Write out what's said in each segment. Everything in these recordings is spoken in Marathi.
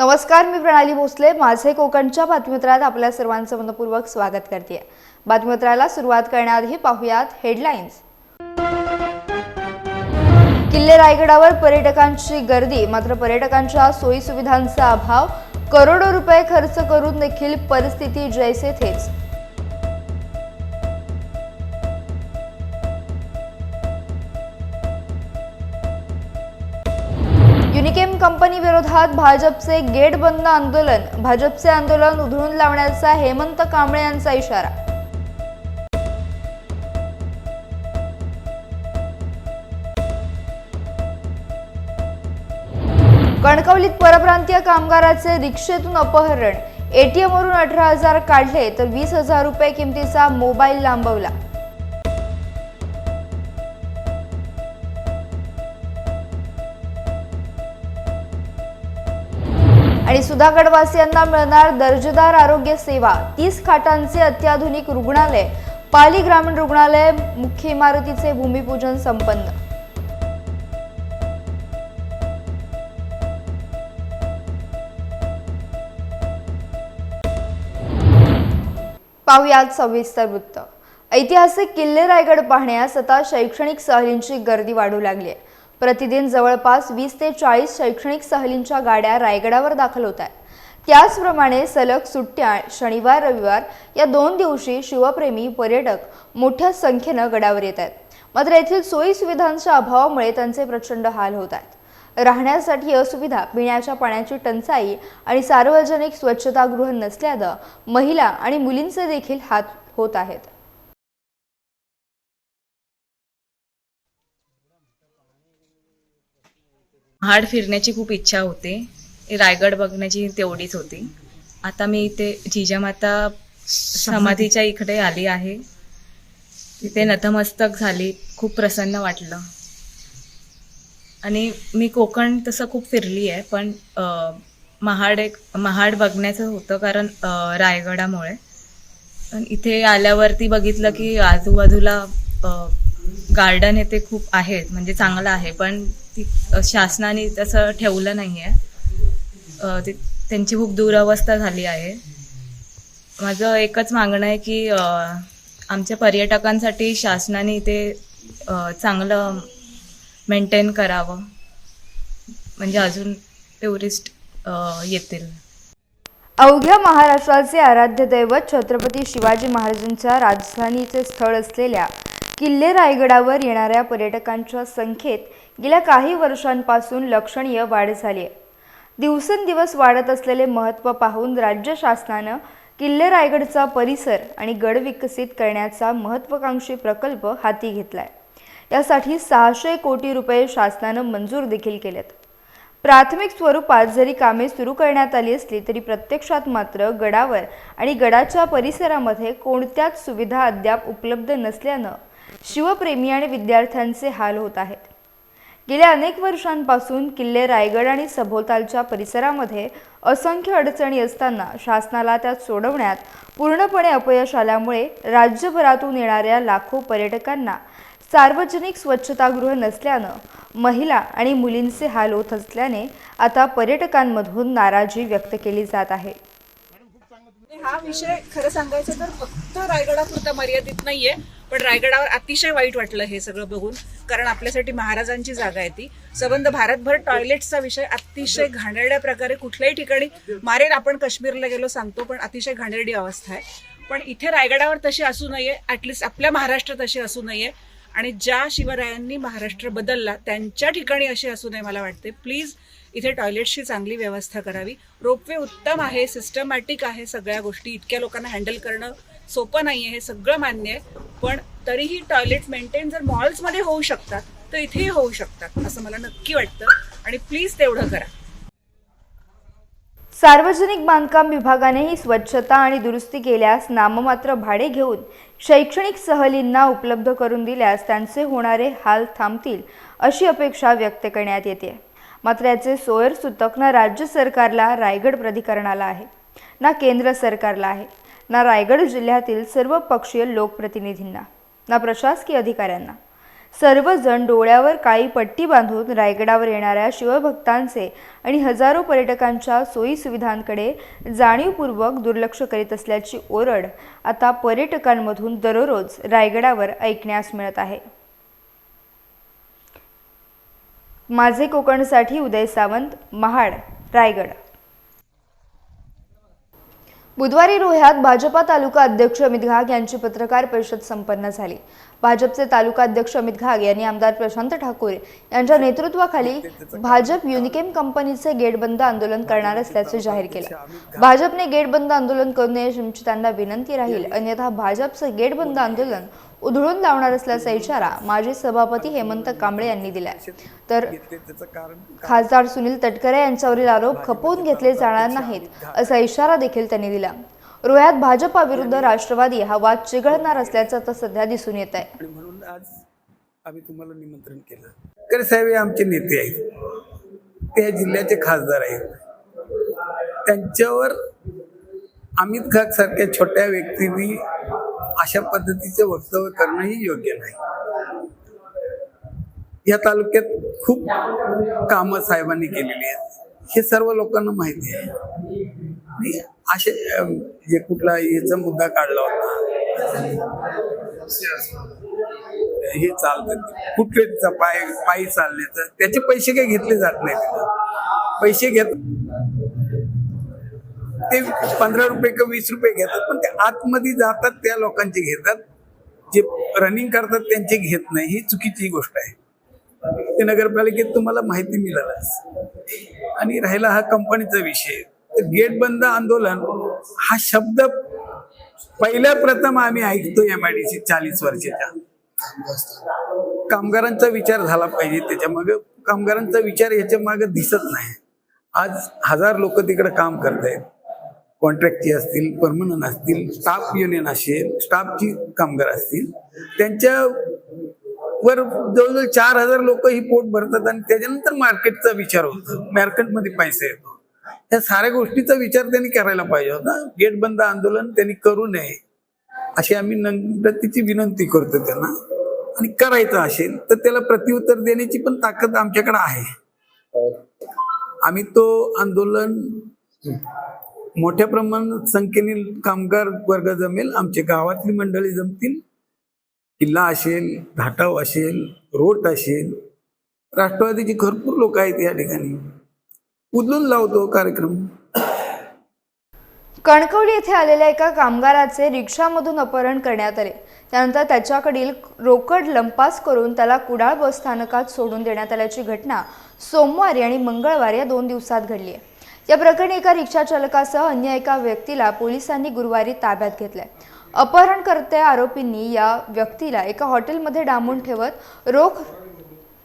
नमस्कार मी प्रणाली भोसले. माझे कोकणच्या बातमीपत्रात आपल्या सर्वांचं मनपूर्वक स्वागत करते. बातमीपत्राला सुरुवात करण्याआधी पाहुयात हेडलाईन्स किल्ले रायगडावर पर्यटकांची गर्दी मात्र पर्यटकांच्या सोयीसुविधांचा अभाव. करोडो रुपये खर्च करून देखील परिस्थिती जैसे थेच कंपनी विरोधात भाजपचे गेट बंद आंदोलन. भाजपचे आंदोलन उधळून लावण्याचा हेमंत कांबळे यांचा इशारा. कणकवलीत परप्रांतीय कामगाराचे रिक्षेतून अपहरण. एटीएम वरून अठरा हजार काढले तर वीस हजार रुपये किमतीचा मोबाईल लांबवला. आणि सुधागडवासियांना मिळणार दर्जेदार आरोग्य सेवा. तीस खाटांचे अत्याधुनिक रुग्णालय. पाली ग्रामीण रुग्णालय मुख्य इमारतीचे भूमिपूजन संपन्न. पाहुयात सविस्तर वृत्त. ऐतिहासिक किल्ले रायगड पाहण्यास आता शैक्षणिक सहलींची गर्दी वाढू लागली आहे. प्रतिदिन जवळपास वीस ते चाळीस शैक्षणिक सहलींच्या गाड्या रायगडावर दाखल होत आहेत. त्याचप्रमाणे सलग सुट्ट्या शनिवार रविवार या दोन दिवशी शिवप्रेमी पर्यटक मोठ्या संख्येनं गडावर येत आहेत. मात्र येथील सोयी सुविधांच्या अभावामुळे त्यांचे प्रचंड हाल होत आहेत. राहण्यासाठी असुविधा पिण्याच्या पाण्याची टंचाई आणि सार्वजनिक स्वच्छतागृह नसल्यानं महिला आणि मुलींचे देखील हात होत आहेत. महाड फिरण्याची खूप इच्छा होती. रायगड बघण्याची तेवढीच होती. आता मी इथे जिजामाता समाधीच्या इकडे आली आहे. तिथे नतमस्तक झाली खूप प्रसन्न वाटलं. आणि मी कोकण तसं खूप फिरली आहे पण महाड एक महाड बघण्याचं होतं कारण रायगडामुळे. पण इथे आल्यावरती बघितलं की आजूबाजूला गार्डन हे ते खूप आहेत म्हणजे चांगलं आहे पण ती शासनाने तसं ठेवलं नाही आहे ते त्यांची खूप दुरावस्था झाली आहे. माझं एकच मागणं आहे की आमच्या पर्यटकांसाठी शासनाने ते चांगलं मेंटेन करावं. म्हणजे अजून टुरिस्ट येतील. अवघ्या महाराष्ट्राचे आराध्य दैवत छत्रपती शिवाजी महाराजांच्या राजधानीचे स्थळ असलेल्या किल्ले रायगडावर येणाऱ्या पर्यटकांच्या संख्येत गेल्या काही वर्षांपासून लक्षणीय वाढ झाली आहे. दिवसेंदिवस वाढत असलेले महत्त्व पाहून राज्य शासनानं किल्ले रायगडचा परिसर आणि गड विकसित करण्याचा महत्त्वाकांक्षी प्रकल्प हाती घेतला आहे यासाठी सहाशे कोटी रुपये शासनानं मंजूर देखील केलेत. प्राथमिक स्वरूपात जरी कामे सुरू करण्यात आली असली तरी प्रत्यक्षात मात्र गडावर आणि गडाच्या परिसरामध्ये कोणत्याच सुविधा अद्याप उपलब्ध नसल्यानं शिवप्रेमी आणि विद्यार्थ्यांचे हाल होत आहेत. गेल्या अनेक वर्षांपासून किल्ले रायगड आणि सभोवतालच्या परिसरामध्ये असंख्य अडचणी असताना शासनाला त्यात सोडवण्यात पूर्णपणे अपयश आल्यामुळे राज्यभरातून येणाऱ्या लाखो पर्यटकांना सार्वजनिक स्वच्छतागृह नसल्यानं महिला आणि मुलींचे हाल होत असल्याने आता पर्यटकांमधून नाराजी व्यक्त केली जात आहे. हा विषय खरं सांगायचं तर फक्त रायगडापुरता मर्यादित नाहीये पण रायगडावर अतिशय वाईट वाटलं हे सगळं बघून कारण आपल्यासाठी महाराजांची जागा आहे ती. सबंध भारतभर टॉयलेट्सचा विषय अतिशय घाणेरड्या प्रकारे कुठल्याही ठिकाणी मारेल आपण काश्मीरला गेलो सांगतो पण अतिशय घाणेरडी अवस्था आहे. पण इथे रायगडावर तशी असू नये ॲटलिस्ट आपल्या महाराष्ट्रात अशी असू नये आणि ज्या शिवरायांनी महाराष्ट्र बदलला त्यांच्या ठिकाणी अशी असू नये मला वाटते. प्लीज इथे टॉयलेट्सची चांगली व्यवस्था करावी. रोपवे उत्तम आहे सिस्टमॅटिक आहे सगळ्या गोष्टी. इतक्या लोकांना हँडल करणं सोपं नाही आहे हे सगळं मान्य आहे. पण तरीही टॉयलेट मेंटेन जर मॉल्समध्ये होऊ शकतात तर इथेही होऊ शकतात असं मला नक्की वाटतं. आणि प्लीज तेवढं करा. सार्वजनिक बांधकाम विभागानेही स्वच्छता आणि दुरुस्ती केल्यास नाममात्र भाडे घेऊन शैक्षणिक सहलींना उपलब्ध करून दिल्यास त्यांचे होणारे हाल थांबतील अशी अपेक्षा व्यक्त करण्यात येते. मात्र याचे सोयर सुतक ना राज्य सरकारला रायगड प्राधिकरणाला आहे ना केंद्र सरकारला आहे ना रायगड जिल्ह्यातील सर्व पक्षीय लोकप्रतिनिधींना ना प्रशासकीय अधिकाऱ्यांना. सर्वजण डोळ्यावर काळी पट्टी बांधून रायगडावर येणाऱ्या शिवभक्तांचे आणि हजारो पर्यटकांच्या सोयीसुविधांकडे जाणीवपूर्वक दुर्लक्ष करीत असल्याची ओरड आता पर्यटकांमधून दररोज रायगडावर ऐकण्यास मिळत आहे. माझे कोकणसाठी उदय सावंत महाड रायगड. बुधवारी रोह्यात भाजपा तालुका अध्यक्ष अमित घाग यांची पत्रकार परिषद संपन्न झाली. भाजपचे तालुका अध्यक्ष अमित घाग यांनी आमदार प्रशांत ठाकूर यांच्या नेतृत्वाखाली भाजप युनिकेम कंपनीचे गेट बंद आंदोलन करणार असल्याचे जाहीर केलं. भाजपने गेट बंद आंदोलन करू नये त्यांना विनंती राहील. अन्यथा भाजपचे गेट बंद आंदोलन उधळून लावणार असल्याचा इशारा माजी सभापती हेमंत कांबळे यांनी दिलाय. तर खासदार सुनील तटकरे यांच्यावरील आरोप खपवून घेतले जाणार नाहीत असा इशारा देखील त्यांनी दिला. रोह्यात भाजपाविरुद्ध राष्ट्रवादी हा वाद चिघळणार असल्याचं आता सध्या दिसून येत आहे. म्हणून आज आम्ही तुम्हाला निमंत्रण केलं. तर साहेब हे आमचे नेते आहेत. ते या जिल्ह्याचे खासदार आहेत. त्यांच्यावर अमित खाक सारख्या छोट्या व्यक्तींनी अशा पद्धतीचे वक्तव्य करणंही योग्य नाही. या तालुक्यात खूप कामं साहेबांनी केलेली आहेत. हे सर्व लोकांना माहिती आहे. असे जे कुठला याचा मुद्दा काढला होता. हे चालतं. कुठले पाय पायी चालण्याचं. त्याचे पैसे काही घेतले जात नाही पैसे घेत ते पंधरा रुपये का वीस रुपये घेतात पण ते आतमध्ये जातात त्या लोकांचे घेतात. जे रनिंग करतात त्यांचे घेत नाही. ही चुकीची गोष्ट आहे. ते नगरपालिकेत तुम्हाला माहिती मिळाला आणि राहिला हा कंपनीचा विषय. तर गेट बंद आंदोलन हा शब्द पहिल्या प्रथम आम्ही ऐकतो एम आय डी सी चाळीस वर्षाच्या. कामगारांचा विचार झाला पाहिजे त्याच्यामागे कामगारांचा विचार याच्या मागे दिसत नाही. आज हजार लोक तिकडे काम करत आहेत कॉन्ट्रॅक्टची असतील परमनंट असतील स्टाफ युनियन असेल स्टाफची कामगार असतील त्यांच्या वर जवळजवळ चार हजार लोक ही पोट भरतात आणि त्याच्यानंतर मार्केटचा विचार होतो. मार्केटमध्ये पैसा येतो. या साऱ्या गोष्टीचा विचार त्यांनी करायला पाहिजे होता. गेट बंद आंदोलन त्यांनी करू नये अशी आम्ही नम्रतेची विनंती करतो त्यांना. आणि करायचं असेल तर त्याला प्रत्युत्तर देण्याची पण ताकद आमच्याकडे आहे. आम्ही तो आंदोलन मोठ्या प्रमाणात संख्येने कामगार वर्ग जमेल. आमच्या गावातली मंडळी जमतील. किल्ला असेल घाटाव असेल रोट असेल. राष्ट्रवादीची भरपूर लोक आहेत या ठिकाणी. उदलून लावतो कार्यक्रम. कणकवली येथे आलेल्या एका कामगाराचे रिक्षामधून अपहरण करण्यात आले. त्यानंतर त्याच्याकडील रोकड लंपास करून त्याला कुडाळ बस स्थानकात सोडून देण्यात आल्याची घटना सोमवारी आणि मंगळवारी या दोन दिवसात घडली आहे. या प्रकरणी एका रिक्षा चालकासह अन्य एका व्यक्तीला पोलिसांनी गुरुवारी ताब्यात घेतलंय. अपहरणकर्त्या आरोपींनी या व्यक्तीला एका हॉटेलमध्ये डांबून ठेवत रोख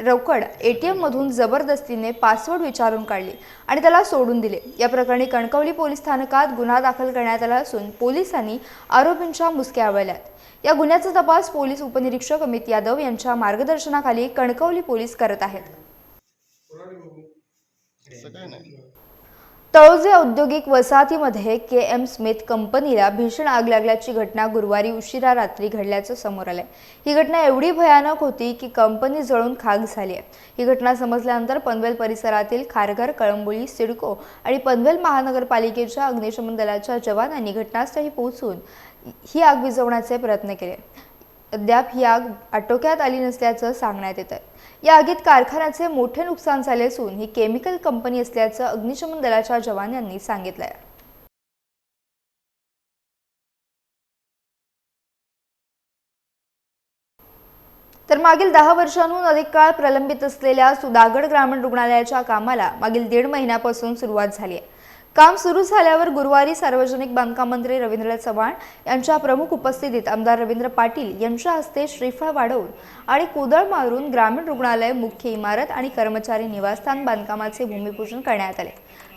रोकड एटीएम मधून जबरदस्तीने पासवर्ड विचारून काढली आणि त्याला सोडून दिले. या प्रकरणी कणकवली पोलीस स्थानकात गुन्हा दाखल करण्यात आला असून पोलिसांनी आरोपींच्या मुसक्या आवळल्यात. या गुन्ह्याचा तपास पोलीस उपनिरीक्षक अमित यादव यांच्या मार्गदर्शनाखाली कणकवली पोलीस करत आहेत. तळोजे औद्योगिक वसाहतीमध्ये के एम स्मिथ कंपनीला भीषण आग लागल्याची घटना गुरुवारी उशिरा रात्री घडल्याचं समोर आलंय. ही घटना एवढी भयानक होती की कंपनी जळून खाक झाली आहे ही घटना समजल्यानंतर पनवेल परिसरातील खारघर कळंबोली सिडको आणि पनवेल महानगरपालिकेच्या अग्निशमन दलाच्या जवानांनी घटनास्थळी पोहोचून ही आग विझवण्याचे प्रयत्न केले. अद्याप ही आग आटोक्यात आली नसल्याचं सांगण्यात येत आहे या आगीत कारखान्याचे मोठे नुकसान झाले असून ही केमिकल कंपनी असल्याचं अग्निशमन दलाच्या जवानांनी सांगितलंय. तर मागील दहा वर्षांहून अधिक काळ प्रलंबित असलेल्या सुधागड ग्रामीण रुग्णालयाच्या कामाला मागील दीड महिन्यापासून सुरुवात झाली आहे. काम सुरू झाल्यावर गुरुवारी सार्वजनिक बांधकाम मंत्री रवींद्र चव्हाण यांच्या प्रमुख उपस्थितीत आमदार रवींद्र पाटील यांच्या हस्ते श्रीफळ वाढवून आणि कुदळ मारून ग्रामीण रुग्णालय मुख्य इमारत आणि कर्मचारी निवासस्थान बांधकामाचे भूमिपूजन करण्यात आले.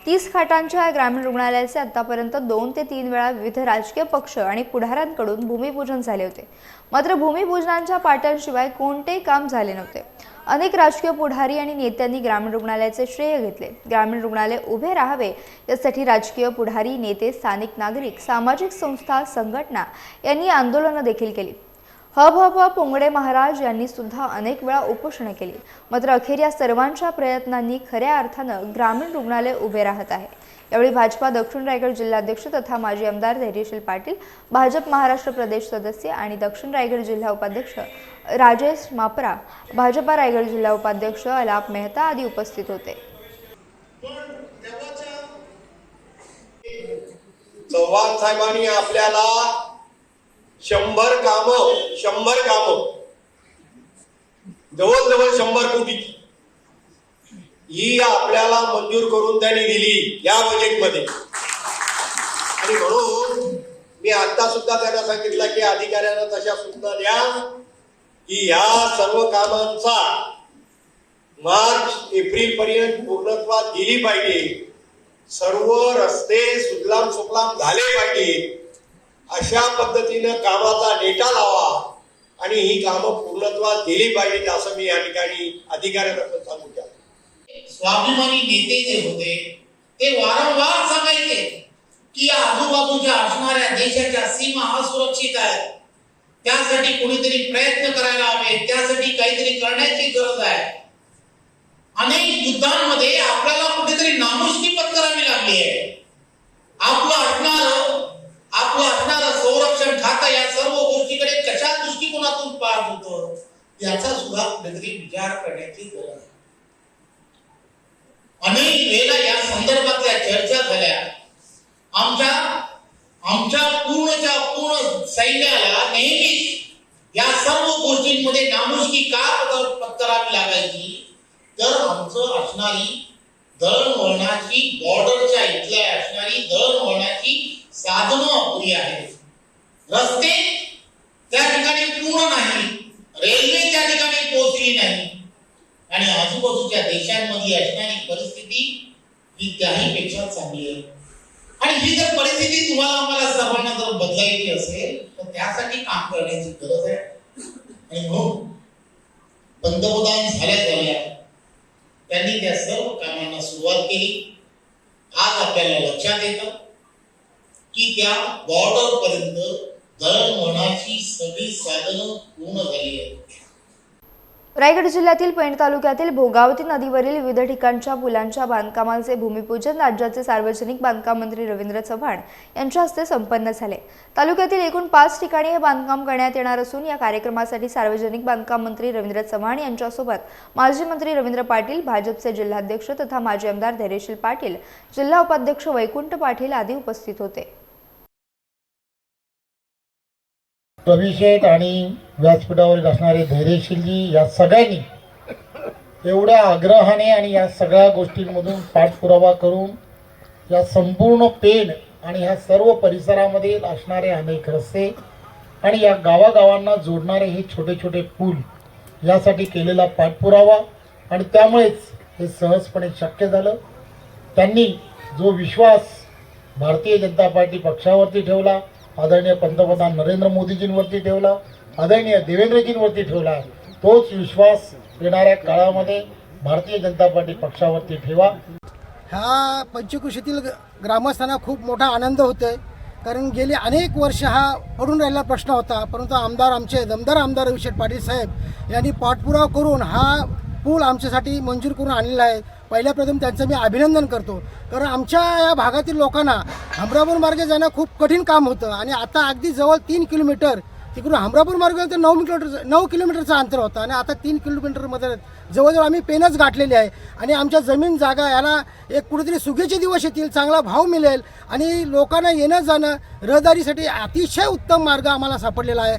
तीस खाटांच्या या ग्रामीण रुग्णालयाचे आतापर्यंत दोन ते तीन वेळा विविध राजकीय पक्ष आणि पुढाऱ्यांकडून भूमिपूजन झाले होते. मात्र भूमिपूजनांच्या पाट्यांशिवाय कोणतेही काम झाले नव्हते. अनेक राजकीय पुढारी आणि नेत्यांनी ग्रामीण रुग्णालयाचे श्रेय घेतले. ग्रामीण रुग्णालय उभे राहावे यासाठी राजकीय पुढारी नेते स्थानिक नागरिक सामाजिक संस्था संघटना यांनी आंदोलनं देखील केली. हब हब पोंगडे महाराज यांनी सुद्धा अनेक वेळा उपोषणे केली. मात्र अखेर या सर्वांच्या प्रयत्नांनी खऱ्या अर्थानं ग्रामीण रुग्णालय उभे राहत आहे. यावेळी भाजपा दक्षिण रायगड जिल्हाध्यक्ष तथा माजी आमदार धैर्यशील पाटील भाजप महाराष्ट्र प्रदेश सदस्य आणि दक्षिण रायगड जिल्हा उपाध्यक्ष राजेश मापरा भाजपा रायगड जिल्हा उपाध्यक्ष अलाप मेहता आदी उपस्थित होते. चव्हाण साहेबांनी आपल्याला शंभर काम शंभर काम. जवळजवळ शंभर कोटी. ही आपल्याला मंजूर करून त्यांनी दिली या बजेटमध्ये आणि म्हणून मी आता सुद्धा त्यांना सांगितलं की अधिकाऱ्यांना तशा सूचना द्या की ह्या सर्व कामांचा मार्च एप्रिल पर्यंत पूर्णत्वा दिली पाहिजे. सर्व रस्ते सुजलाम सुफलाम झाले पाहिजे. अशा पद्धतीनं कामाचा डेटा लावा आणि ही कामं पूर्णत्वात दिली पाहिजेत असं मी या ठिकाणी अधिकाऱ्यांना सांगू इच्छितो. स्वाभिमानी नेते जे होते ते वारंवार सांगायचे की आजूबाजूच्या असणाऱ्या देशाच्या सीमा असुरक्षित आहेत. त्यासाठी कुणीतरी प्रयत्न करायला हवे त्यासाठी काहीतरी करण्याची गरज आहे. अनेक युद्धांमध्ये आपल्याला कुठेतरी नामुष्की पत्करावी लागली आहे. आपलं असणार आपलं असणारं संरक्षण खातं या सर्व गोष्टीकडे कशा दृष्टिकोनातून पाहत होतं याचा सुद्धा कुठेतरी विचार करण्याची गरज आहे. अनेक वेळेला या संदर्भातल्या चर्चा झाल्या. आमच्या आमच्या पूर्णच्या पूर्ण सैन्याला नेहमीच या सर्व गोष्टींमध्ये नामुष्की का पत्करावी लागायची? तर आमचं असणारी दळणवळणाची बॉर्डरच्या इथल्या असणारी दळणवळणाची साधनं अपुरी आहेत. रस्ते त्या ठिकाणी पूर्ण नाही रेल्वे त्या ठिकाणी पोहोचली नाही. आणि आजूबाजूच्या देशांमध्ये असणारी परिस्थिती ही त्याहीपेक्षा चांगली आहे. आणि ही जर परिस्थिती तुम्हाला आम्हाला सर्वांना जर बदलायची असेल तर त्यासाठी काम करण्याची गरज आहे. आणि म्हणून पंतप्रधान झाल्या झाल्या त्यांनी त्या सर्व कामांना सुरुवात केली. आज आपल्याला लक्षात येतं की त्या बॉर्डर पर्यंत दळणवळणाची सगळी साधनं पूर्ण झाली आहेत. रायगड जिल्ह्यातील पेण तालुक्यातील भोगावती नदीवरील विविध ठिकाणच्या पुलांच्या बांधकामांचे भूमिपूजन राज्याचे सार्वजनिक बांधकाम मंत्री रवींद्र चव्हाण यांच्या हस्ते संपन्न झाले. तालुक्यातील एकूण पाच ठिकाणी हे बांधकाम करण्यात येणार असून या कार्यक्रमासाठी सार्वजनिक बांधकाम मंत्री रवींद्र चव्हाण यांच्यासोबत माजी मंत्री रवींद्र पाटील भाजपचे जिल्हाध्यक्ष तथा माजी आमदार धैर्यशील पाटील जिल्हा उपाध्यक्ष वैकुंठ पाटील आदी उपस्थित होते. अभिषेक आणि व्यासपीठावर असणारे धैर्यशीलजी या सगळ्यांनी एवढ्या आग्रहाने आणि या सगळ्या गोष्टींमधून पाठपुरावा करून या संपूर्ण पेन आणि ह्या सर्व परिसरामध्ये असणारे अनेक रस्ते आणि या गावागावांना जोडणारे हे छोटे छोटे पूल यासाठी केलेला पाठपुरावा आणि त्यामुळेच हे सहजपणे शक्य झालं. त्यांनी जो विश्वास भारतीय जनता पार्टी पक्षावरती ठेवला आदरणीय पंतप्रधान नरेंद्र मोदीजींवरती ठेवला आदरणीय देवेंद्रजींवरती ठेवला. तोच विश्वास येणाऱ्या काळामध्ये भारतीय जनता पार्टी पक्षावरती ठेवा. ह्या पंचकृषीतील ग- ग्रामस्थांना खूप मोठा आनंद होतोय. कारण गेले अनेक वर्ष हा पडून राहिलेला प्रश्न होता. परंतु आमदार आमचे दमदार आमदार अभिषेक पाटील साहेब यांनी पाठपुरावा करून हा पूल आमच्यासाठी मंजूर करून आणलेला आहे. पहिल्या प्रथम त्यांचं मी अभिनंदन करतो. कारण आमच्या या भागातील लोकांना हमरापूर मार्गे जाणं खूप कठीण काम होतं. आणि आता अगदी जवळ तीन किलोमीटर तिकडून हमरापूर मार्ग तर नऊ किलोमीटर नऊ किलोमीटरचं अंतर होतं. आणि आता तीन किलोमीटरमध्ये जवळजवळ आम्ही पेनच गाठलेली आहे. आणि आमच्या जमीन जागा याला एक कुठेतरी सुगीचे दिवस येतील चांगला भाव मिळेल. आणि लोकांना येणं जाणं रहदारीसाठी अतिशय उत्तम मार्ग आम्हाला सापडलेला आहे.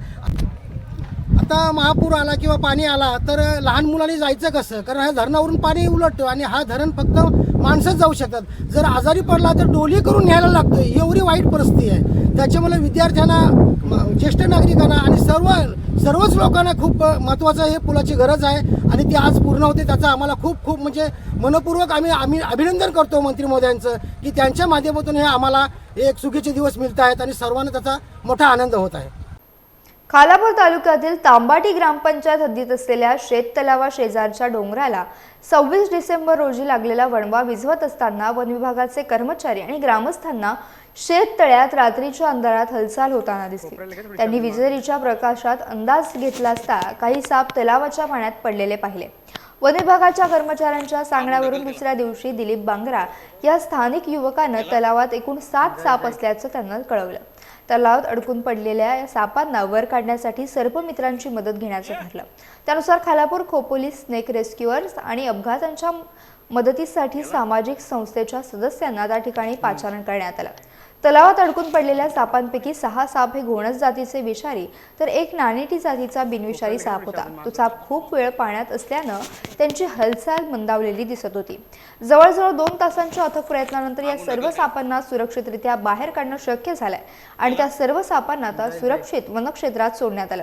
आता महापूर आला किंवा पाणी आला तर लहान मुलांनी जायचं कसं? कारण ह्या धरणावरून पाणी उलटतं आणि हा धरण फक्त माणसंच जाऊ शकतात. जर आजारी पडला तर डोली करून न्यायला लागतं एवढी वाईट परिस्थिती आहे. त्याच्यामुळे विद्यार्थ्यांना ज्येष्ठ नागरिकांना आणि सर्व सर्वच लोकांना खूप महत्त्वाचं हे पुलाची गरज आहे. आणि ती आज पूर्ण होते त्याचा आम्हाला खूप खूप म्हणजे मनपूर्वक आम्ही आम्ही अभिनंदन करतो मंत्री महोदयांचं की त्यांच्या माध्यमातून हे आम्हाला एक चुकीचे दिवस मिळत आहेत आणि सर्वांना त्याचा मोठा आनंद होत आहे. खालापूर तालुक्यातील तांबाटी ग्रामपंचायत हद्दीत असलेल्या शेततलावा शेजारच्या डोंगराला सव्वीस डिसेंबर रोजी लागलेला वणवा विझवत असताना वन विभागाचे कर्मचारी आणि ग्रामस्थांना शेततळ्यात रात्रीच्या अंधारात हालचाल होताना दिसली. त्यांनी विजेरीच्या प्रकाशात अंदाज घेतला असता काही साप तलावाच्या पाण्यात पडलेले पाहिले. वन विभागाच्या कर्मचाऱ्यांच्या सांगण्यावरून दुसऱ्या दिवशी दिलीप बांगरा या स्थानिक युवकानं तलावात एकूण सात साप असल्याचं त्यांना कळवलं. तलावात अडकून पडलेल्या या सापांना वर काढण्यासाठी सर्पमित्रांची मदत घेण्याचं ठरलं. त्यानुसार खालापूर खोपोली स्नेक रेस्क्युअर्स आणि अपघातांच्या मदतीसाठी सामाजिक संस्थेच्या सदस्यांना त्या ठिकाणी पाचारण करण्यात आलं. तलावात अडकून पडलेल्या सापांपैकी सहा साप हे घोणस जातीचे विषारी तर एक नाणेटी जातीचा बिनविषारी साप होता. तो साप खूप वेळ पाण्यात असल्यानं त्यांची हालचाल मंदावलेली दिसत होती. जवळजवळ दोन तासांच्या अथक प्रयत्नानंतर या सर्व सापांना सुरक्षितरित्या बाहेर काढणं शक्य झालंय आणि त्या सर्व सापांना आता सुरक्षित वनक्षेत्रात सोडण्यात आलं.